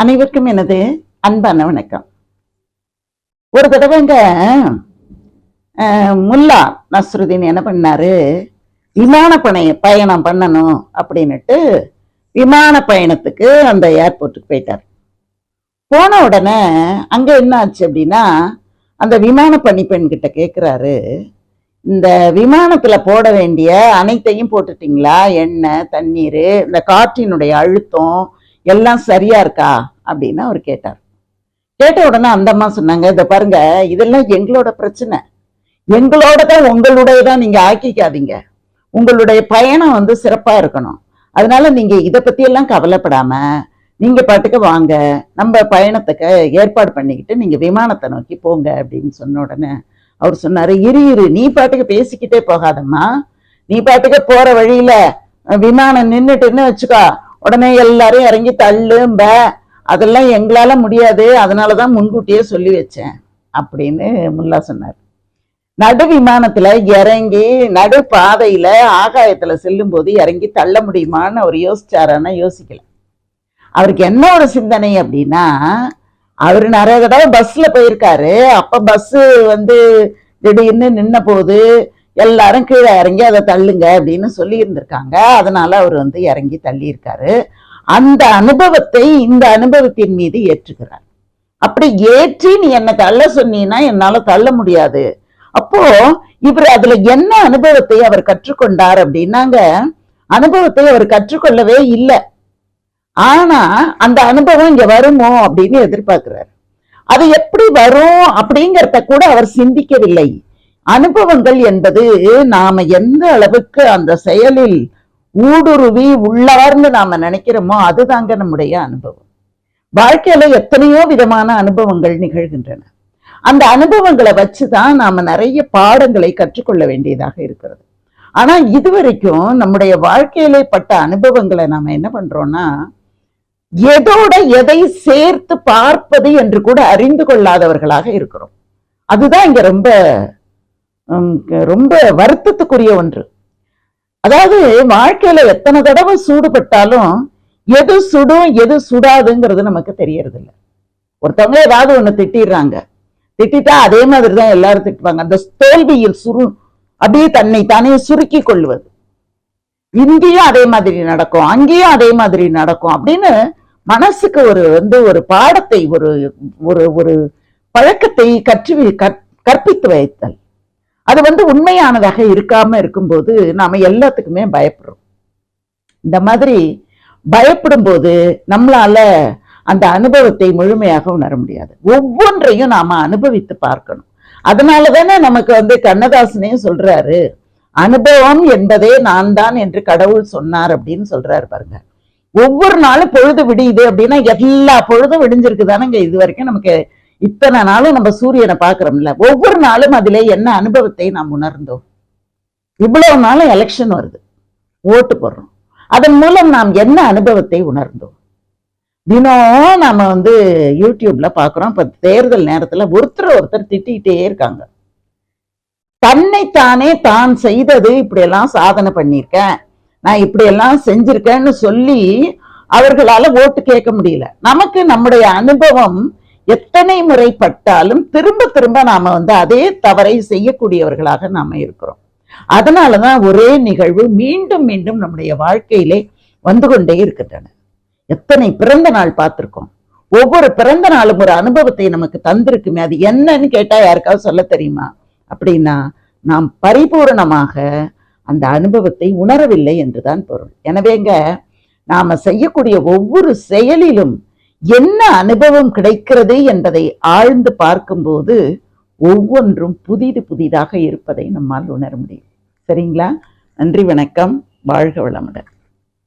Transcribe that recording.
அனைவருக்கும் எனது அன்பான வணக்கம். ஒரு தடவைங்க முல்லா நஸ்ருதீன் என்ன பண்ணாரு? விமான பணைய பயணம் பண்ணணும் அப்படின்னுட்டு விமான பயணத்துக்கு அந்த ஏர்போர்ட்டுக்கு போயிட்டார். போன உடனே அங்கே என்ன ஆச்சு அப்படின்னா அந்த விமான பணிப்பெண் கிட்ட கேட்குறாரு இந்த விமானத்தில் போட வேண்டிய அனைத்தையும் போட்டுட்டிங்களா? எண்ணெய் தண்ணீர் இந்த காற்றினுடைய அழுத்தம் எல்லாம் சரியா இருக்கா? அப்படின்னு அவர் கேட்டார். கேட்ட உடனே அந்த அம்மா சொன்னாங்க இதை பாருங்க இதெல்லாம் எங்களோட பிரச்சனை. எங்களோட தான் உங்களுடைய தான் நீங்க ஆக்கிக்காதீங்க. உங்களுடைய பயணம் வந்து சிறப்பா இருக்கணும். அதனால நீங்க இதை பத்தி எல்லாம் கவலைப்படாம நீங்க பாட்டுக்கு வாங்க. நம்ம பயணத்துக்கு ஏற்பாடு பண்ணிக்கிட்டு நீங்க விமானத்தை நோக்கி போங்க அப்படின்னு சொன்ன உடனே அவர் சொன்னாரு இரு இரு நீ பாட்டுக்கு பேசிக்கிட்டே போகாதம்மா. நீ பாட்டுக்கு போற வழியில விமானம் நின்னுட்டுன்னு வச்சுக்கோ. உடனே எல்லாரும் இறங்கி தள்ளும்ப. அதெல்லாம் எங்களால முடியாது. அதனாலதான் முன்கூட்டியே சொல்லி வச்சேன் அப்படின்னு முல்லா சொன்னார். நடு விமானத்துல இறங்கி நடு பாதையில ஆகாயத்துல செல்லும் போது இறங்கி தள்ள முடியுமான்னு அவர் யோசிச்சாரான்னா யோசிக்கல. அவருக்கு என்ன ஒரு சிந்தனை அப்படின்னா அவர் நிறைய தடவை பஸ்ல போயிருக்காரு. அப்ப பஸ் வந்து திடீர்னு நின்ன போது எல்லாரும் கீழே இறங்கி அதை தள்ளுங்க அப்படின்னு சொல்லியிருந்திருக்காங்க. அதனால அவர் வந்து இறங்கி தள்ளியிருக்காரு. அந்த அனுபவத்தை இந்த அனுபவத்தின் மீது ஏற்றுகிறார். அப்படி ஏற்றி நீ என்னை தள்ள சொன்னீன்னா என்னால தள்ள முடியாது. அப்போ இவர் அதுல என்ன அனுபவத்தை அவர் கற்றுக்கொண்டார் அப்படின்னாங்க. அனுபவத்தை அவர் கற்றுக்கொள்ளவே இல்லை. ஆனா அந்த அனுபவம் இங்க வருமோ அப்படின்னு எதிர்பார்க்கிறார். அது எப்படி வரும் அப்படிங்கறத கூட அவர் சிந்திக்கவில்லை. அனுபவங்கள் என்பது நாம எந்த அளவுக்கு அந்த செயலில் ஊடுருவி உள்ளார்ந்து நாம நினைக்கிறோமோ அதுதாங்க நம்முடைய அனுபவம். வாழ்க்கையில எத்தனையோ விதமான அனுபவங்கள் நிகழ்கின்றன. அந்த அனுபவங்களை வச்சுதான் நாம நிறைய பாடங்களை கற்றுக்கொள்ள வேண்டியதாக இருக்கிறது. ஆனா இதுவரைக்கும் நம்முடைய வாழ்க்கையிலே பட்ட அனுபவங்களை நாம என்ன பண்றோம்னா எதோட எதை சேர்த்து பார்ப்பது என்று கூட அறிந்து கொள்ளாதவர்களாக இருக்கிறோம். அதுதான் இங்க ரொம்ப ரொம்ப வருத்தத்துக்குரிய ஒன்று. அதாவது வாழ்க்கையில எத்தனை தடவை சூடுபட்டாலும் எது சுடும் எது சுடாதுங்கிறது நமக்கு தெரியறது இல்ல ஒருத்தவங்க ஏதாவது ஒண்ணு திட்டிடுறாங்க. திட்டிட்டா அதே மாதிரி தான் எல்லாரும் திட்டுவாங்க. அந்த தோல்வியில் சுரு அப்படியே தன்னை தானே சுருக்கி கொள்வது. இங்கேயும் அதே மாதிரி நடக்கும் அங்கேயும் அதே மாதிரி நடக்கும் அப்படின்னு மனசுக்கு ஒரு வந்து ஒரு பாடத்தை ஒரு ஒரு ஒரு பழக்கத்தை கற்று கற்- கற்பித்து வைத்தல். அது வந்து உண்மையானதாக இருக்காம இருக்கும்போது நாம எல்லாத்துக்குமே பயப்படுறோம். இந்த மாதிரி பயப்படும் போது நம்மளால அந்த அனுபவத்தை முழுமையாக உணர முடியாது. ஒவ்வொன்றையும் நாம அனுபவித்து பார்க்கணும். அதனால தானே நமக்கு வந்து கண்ணதாசனே சொல்றாரு அனுபவம் என்பதே நான் தான் என்று கடவுள் சொன்னார் அப்படின்னு சொல்றாரு பாருங்க. ஒவ்வொரு நாளும் பொழுது விடியுது அப்படின்னா எல்லா பொழுதும் விடிஞ்சிருக்கு தானேங்க இது வரைக்கும் நமக்கு இத்தனை நாளும் நம்ம சூரியனை பார்க்குறோம்ல. ஒவ்வொரு நாளும் அதில் என்ன அனுபவத்தை நாம் உணர்ந்தோம்? இவ்வளவு நாளும் எலெக்ஷன் வருது. ஓட்டு போடுறோம். அதன் மூலம் நாம் என்ன அனுபவத்தை உணர்ந்தோம்? தினம் நாம வந்து யூடியூப்ல பாக்குறோம் இப்போ தேர்தல் நேரத்துல ஒருத்தர் ஒருத்தர் திட்டிகிட்டே இருக்காங்க. தன்னைத்தானே தான் செய்தது இப்படியெல்லாம் சாதனை பண்ணியிருக்கேன். நான் இப்படியெல்லாம் செஞ்சிருக்கேன்னு சொல்லி அவர்களால ஓட்டு கேட்க முடியல. நமக்கு நம்முடைய அனுபவம் எத்தனை முறை பட்டாலும் திரும்ப திரும்ப நாம வந்து அதே தவறை செய்யக்கூடியவர்களாக நாம இருக்கிறோம். அதனாலதான் ஒரே நிகழ்வு மீண்டும் மீண்டும் நம்முடைய வாழ்க்கையிலே வந்து கொண்டே இருக்கின்றன. எத்தனை பிறந்த நாள் பார்த்திருக்கோம். ஒவ்வொரு பிறந்த நாளும் ஒரு அனுபவத்தை நமக்கு தந்திருக்குமே. அது என்னன்னு கேட்டா யாருக்காவது சொல்ல தெரியுமா? அப்படின்னா நாம் பரிபூரணமாக அந்த அனுபவத்தை உணரவில்லை என்றுதான் பொருள். எனவேங்க நாம செய்யக்கூடிய ஒவ்வொரு செயலிலும் என்ன அனுபவம் கிடைக்கிறது என்பதை ஆழ்ந்து பார்க்கும்போது ஒவ்வொன்றும் புதிது புதிதாக இருப்பதை நம்மால் உணர முடியும். சரிங்களா? நன்றி வணக்கம். வாழ்க வளமுடன்.